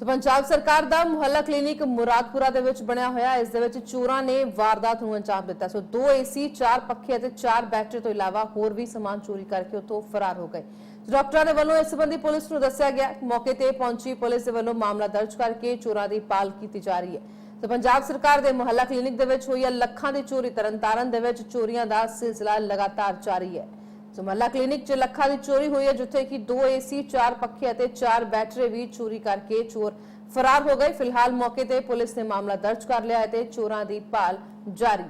ਸੋ ਪੰਜਾਬ ਸਰਕਾਰ ਦਾ ਮੁਹੱਲਾ ਕਲੀਨਿਕ ਮੁਰਾਦਪੁਰਾ ਦੇ ਵਿੱਚ ਬਣਿਆ ਹੋਇਆ, ਇਸ ਦੇ ਵਿੱਚ ਚੋਰਾਂ ਨੇ ਵਾਰਦਾਤ ਨੂੰ ਅੰਜਾਮ ਦਿੱਤਾ। ਸੋ ਦੋ ਏਸੀ ਚਾਰ ਪੱਖੇ ਅਤੇ ਚਾਰ ਬੈਟਰੀ ਤੋਂ ਇਲਾਵਾ ਹੋਰ ਵੀ ਸਮਾਨ ਚੋਰੀ ਕਰਕੇ ਉੱਥੋਂ ਫਰਾਰ ਹੋ ਗਏ। ਡਾਕਟਰਾਂ ਦੇ ਵੱਲੋਂ ਇਸ ਸੰਬੰਧੀ ਪੁਲਿਸ ਨੂੰ ਦੱਸਿਆ ਗਿਆ, ਮੌਕੇ ਤੇ ਪਹੁੰਚੀ ਪੁਲਿਸ ਦੇ ਵੱਲੋਂ ਮਾਮਲਾ ਦਰਜ ਕਰਕੇ ਚੋਰਾਂ ਦੀ ਪਾਲ ਕੀਤੀ ਜਾ ਰਹੀ ਹੈ। ਸੋ ਪੰਜਾਬ ਸਰਕਾਰ ਦੇ ਮੁਹੱਲਾ ਕਲੀਨਿਕ ਦੇ ਵਿੱਚ ਹੋਈ ਲੱਖਾਂ ਦੀ ਚੋਰੀ ਤਰਨਤਾਰਨ ਦੇ ਵਿੱਚ ਚੋਰੀਆਂ ਦਾ ਸਿਲਸਿਲਾ ਲਗਾਤਾਰ ਜਾਰੀ ਹੈ। ਸੋ ਮਹੱਲਾ ਕਲੀਨਿਕ 'ਚ ਲੱਖਾਂ ਦੀ ਚੋਰੀ ਹੋਈ ਹੈ, ਜਿੱਥੇ ਕਿ ਦੋ ਏਸੀ, ਚਾਰ ਪੱਖੇ ਅਤੇ ਚਾਰ ਬੈਟਰੀ ਵੀ ਚੋਰੀ ਕਰਕੇ ਚੋਰ ਫਰਾਰ ਹੋ ਗਏ। ਫਿਲਹਾਲ ਮੌਕੇ ਤੇ ਪੁਲਿਸ ਨੇ ਮਾਮਲਾ ਦਰਜ ਕਰ ਲਿਆ ਹੈ ਤੇ ਚੋਰਾਂ ਦੀ ਭਾਲ ਜਾਰੀ।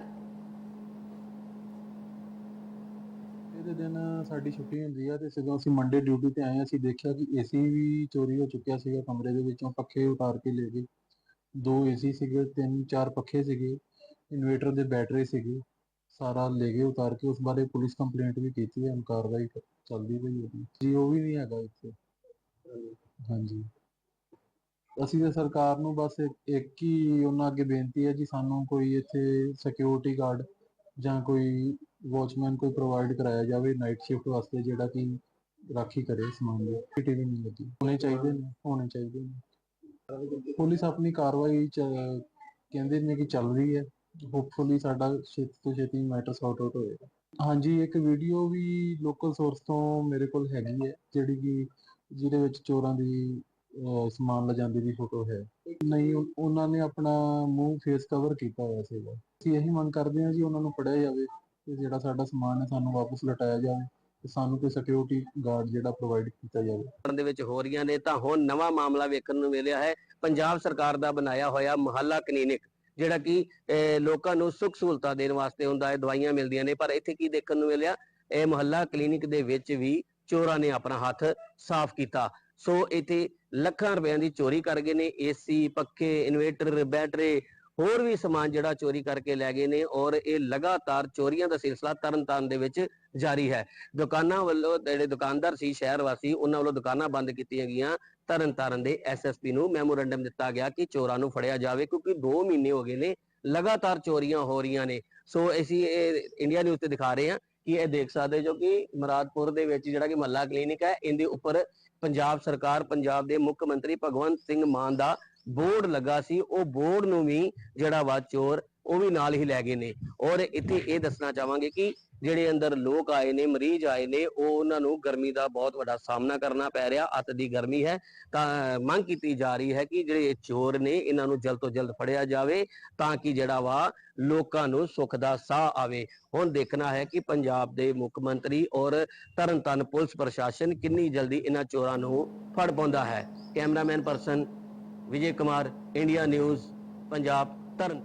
ਇਹਦੇ ਦਿਨ ਸਾਡੀ ਛੁੱਟੀ ਹੁੰਦੀ ਆ ਤੇ ਜਦੋਂ ਅਸੀਂ ਮੰਡੇ ਡਿਊਟੀ ਤੇ ਆਏ, ਅਸੀਂ ਦੇਖਿਆ ਕਿ ਏਸੀ ਵੀ ਚੋਰੀ ਹੋ ਚੁੱਕਿਆ ਸੀਗਾ ਕਮਰੇ ਦੇ ਵਿੱਚੋਂ, ਪੱਖੇ ਉਤਾਰ ਕੇ ਲੈ ਗਏ। ਦੋ ਏਸੀ ਸੀਗੇ, ਤਿੰਨ, ਚਾਰ ਪੱਖੇ ਸੀਗੇ, ਇਨਵੇਟਰ ਦੇ ਬੈਟਰੀ ਸੀਗੀ। ਸਾਰਾ ਲੈ ਗਏ ਉਤਾਰ ਕੇ, ਉਸ ਬਾਰੇ ਪੁਲਿਸ ਕੰਪਲੇਂਟ ਵੀ ਕੀਤੀ ਹੈ, ਹੁਣ ਕਾਰਵਾਈ ਕ- ਚੱਲਦੀ ਪਈ ਹੈ ਜੀ। ਜੀ, ਉਹ ਵੀ ਨਹੀਂ ਹੈਗਾ ਇੱਥੇ। ਹਾਂਜੀ। ਅਸੀਂ ਤਾਂ ਸਰਕਾਰ ਨੂੰ ਬਸ ਇੱਕ- ਇੱਕ ਹੀ ਉਹਨਾਂ ਅੱਗੇ ਬੇਨਤੀ ਹੈ ਜੀ, ਸਾਨੂੰ ਕੋਈ ਇੱਥੇ ਸਿਕਿਉਰਿਟੀ ਗਾਰਡ ਜਾਂ ਕੋਈ ਵਾਚਮੈਨ ਕੋਈ ਪ੍ਰੋਵਾਈਡ ਕਰਾਇਆ ਜਾਵੇ ਨਾਈਟ ਸ਼ਿਫਟ ਵਾਸਤੇ, ਜਿਹੜਾ ਕਿ ਰਾਖੀ ਕਰੇ ਸਮਾਨ ਦੀ ਟੀਵੀ ਨਹੀਂ ਲੱਗੀ। ਹੋਣੇ ਚਾਹੀਦੇ ਨੇ, ਹੋਣੇ ਚਾਹੀਦੇ ਨੇ। ਪੁਲਿਸ ਆਪਣੀ ਕਾਰਵਾਈ ਚ ਕਹਿੰਦੇ ਨੇ ਕਿ ਚੱਲ ਰਹੀ ਹੈ। ਹੋਪਫੁਲੀ ਸਾਡਾ ਛੇਤੀ ਤੋਂ ਛੇਤੀ ਮੈਟਰ ਸੌਟ ਆਊਟ ਹੋਏਗਾ। ਹਾਂਜੀ ਇੱਕ ਵੀਡੀਓ ਵੀ ਲੋਕਲ ਸੋਰਸ ਤੋਂ ਮੇਰੇ ਕੋਲ ਹੈਗੀ ਹੈ ਜਿਹੜੀ ਕਿ ਜਿਹਦੇ ਵਿੱਚ ਚੋਰਾਂ ਦੀ ਅਹ, ਸਮਾਨ ਲਿਜਾਂਦੀ ਦੀ ਫੋਟੋ ਹੈ। ਨਹੀਂ ਉਹ- ਉਹਨਾਂ ਨੇ ਆਪਣਾ ਮੂੰਹ ਫੇਸ ਕਵਰ ਕੀਤਾ ਹੋਇਆ ਸੀਗਾ। ਅਸੀਂ ਇਹੀ ਮੰਗ ਕਰਦੇ ਹਾਂ ਜੀ ਉਹਨਾਂ ਨੂੰ ਫੜਿਆ ਜਾਵੇ ਤੇ ਜਿਹੜਾ ਸਾਡਾ ਸਮਾਨ ਹੈ ਸਾਨੂੰ ਵਾਪਸ ਲਟਾਇਆ ਜਾਵੇ ਤੇ ਸਾਨੂੰ ਕੋਈ ਸਿਕਿਉਰਿਟੀ ਗਾਰਡ ਜਿਹੜਾ ਪ੍ਰੋਵਾਈਡ ਕੀਤਾ ਜਾਵੇ। ਕਰਨ ਦੇ ਵਿੱਚ ਹੋ ਰਹੀਆਂ ਨੇ ਤਾਂ ਹੁਣ ਨਵਾਂ ਮਾਮਲਾ ਵੇਖਣ ਨੂੰ ਮਿਲਿਆ ਹੈ। ਪੰਜਾਬ ਸਰਕਾਰ ਦਾ ਬਣਾਇਆ ਹੋਇਆ ਮੁਹੱਲਾ ਕਲੀਨਿਕ। ਜਿਹੜਾ ਕਿ ਅਹ, ਲੋਕਾਂ ਨੂੰ ਸੁੱਖ ਸਹੂਲਤਾਂ ਦੇਣ ਵਾਸਤੇ ਹੁੰਦਾ ਹੈ ਦਵਾਈਆਂ ਮਿਲਦੀਆਂ ਨੇ ਪਰ ਇੱਥੇ ਕੀ ਦੇਖਣ ਨੂੰ ਮਿਲਿਆ? ਇਹ ਮੁਹੱਲਾ ਕਲੀਨਿਕ ਦੇ ਵਿੱਚ ਵੀ ਚੋਰਾਂ ਨੇ ਆਪਣਾ ਹੱਥ ਸਾਫ਼ ਕੀਤਾ। ਸੋ ਇੱਥੇ ਲੱਖਾਂ ਰੁਪਏ ਦੀ ਚੋਰੀ ਕਰ ਗਏ ਨੇ ਏਸੀ ਪੱਖੇ ਇਨਵੇਟਰ ਬੈਟਰੀ ਹੋਰ ਵੀ ਸਮਾਨ ਜਿਹੜਾ ਚੋਰੀ ਕਰਕੇ ਲੈ ਗਏ ਨੇ ਔਰ ਇਹ ਲਗਾਤਾਰ ਚੋਰੀਆਂ ਦਾ ਸਿਲਸਿਲਾ ਤਰਨਤਾਰਨ ਦੇ ਵਿੱਚ ਜਾਰੀ ਹੈ। ਦੁਕਾਨਾਂ ਵੱਲੋਂ ਜਿਹੜੇ ਦੁਕਾਨਦਾਰ ਸੀ, ਸ਼ਹਿਰ ਵਾਸੀ, ਉਹਨਾਂ ਵੱਲੋਂ ਦੁਕਾਨਾਂ ਬੰਦ ਕੀਤੀਆਂ ਗਈਆਂ। ਤਰਨਤਾਰਨ ਦੇ ਐਸਐਸਪੀ ਨੂੰ ਮੈਮੋਰੈਂਡਮ ਦਿੱਤਾ ਗਿਆ ਕਿ ਚੋਰਾਂ ਨੂੰ ਫੜਿਆ ਜਾਵੇ ਕਿਉਂਕਿ 2 ਮਹੀਨੇ ਹੋ ਗਏ ਨੇ ਲਗਾਤਾਰ ਚੋਰੀਆਂ ਹੋ ਰਹੀਆਂ ਨੇ। ਸੋ ਅਸੀਂ ਇਹ ਇੰਡੀਆ ਨਿਊਜ਼ ਤੇ ਦਿਖਾ ਰਹੇ ਹਾਂ ਕਿ ਇਹ ਦੇਖ ਸਕਦੇ ਜੋ ਕਿ ਮਰਾਦਪੁਰ ਦੇ ਵਿੱਚ ਜਿਹੜਾ ਕਿ ਮਹੱਲਾ ਕਲੀਨਿਕ ਹੈ, ਇਹਦੇ ਉੱਪਰ ਪੰਜਾਬ ਸਰਕਾਰ, ਪੰਜਾਬ ਦੇ ਮੁੱਖ ਮੰਤਰੀ ਭਗਵੰਤ ਸਿੰਘ ਮਾਨ ਦਾ ਬੋਰਡ ਲੱਗਾ ਸੀ, ਉਹ ਬੋਰਡ ਨੂੰ ਵੀ ਜਿਹੜਾ ਵਾ ਚੋਰ ਉਹ ਵੀ ਨਾਲ ਹੀ ਲੈ ਗਏ ਨੇ। ਔਰ ਇੱਥੇ ਇਹ ਦੱਸਣਾ ਚਾਹਾਂਗੇ ਕਿ ਜਿਹੜੇ ਅੰਦਰ ਲੋਕ ਆਏ ਨੇ, ਮਰੀਜ਼ ਆਏ ਨੇ, ਉਹ ਉਹਨਾਂ ਨੂੰ ਗਰਮੀ ਦਾ ਬਹੁਤ ਵੱਡਾ ਸਾਹਮਣਾ ਕਰਨਾ ਪੈ ਰਿਹਾ, ਅੱਤ ਦੀ ਗਰਮੀ ਹੈ। ਤਾਂ ਮੰਗ ਕੀਤੀ ਜਾ ਰਹੀ ਹੈ ਕਿ ਜਿਹੜੇ ਚੋਰ ਨੇ, ਇਹਨਾਂ ਨੂੰ ਜਲਦ ਤੋਂ ਜਲਦ ਫੜਿਆ ਜਾਵੇ ਤਾਂ ਕਿ ਜਿਹੜਾ ਵਾ ਲੋਕਾਂ ਨੂੰ ਸੁੱਖ ਦਾ ਸਾਹ ਆਵੇ। ਹੁਣ ਦੇਖਣਾ ਹੈ ਕਿ ਪੰਜਾਬ ਦੇ ਮੁੱਖ ਮੰਤਰੀ ਔਰ ਤਰਨਤਾਰਨ ਪੁਲਿਸ ਪ੍ਰਸ਼ਾਸਨ ਕਿੰਨੀ ਜਲਦੀ ਇਹਨਾਂ ਚੋਰਾਂ ਨੂੰ ਫੜ ਪਾਉਂਦਾ ਹੈ। Cameraman person Vijay Kumar India news Punjab Tarn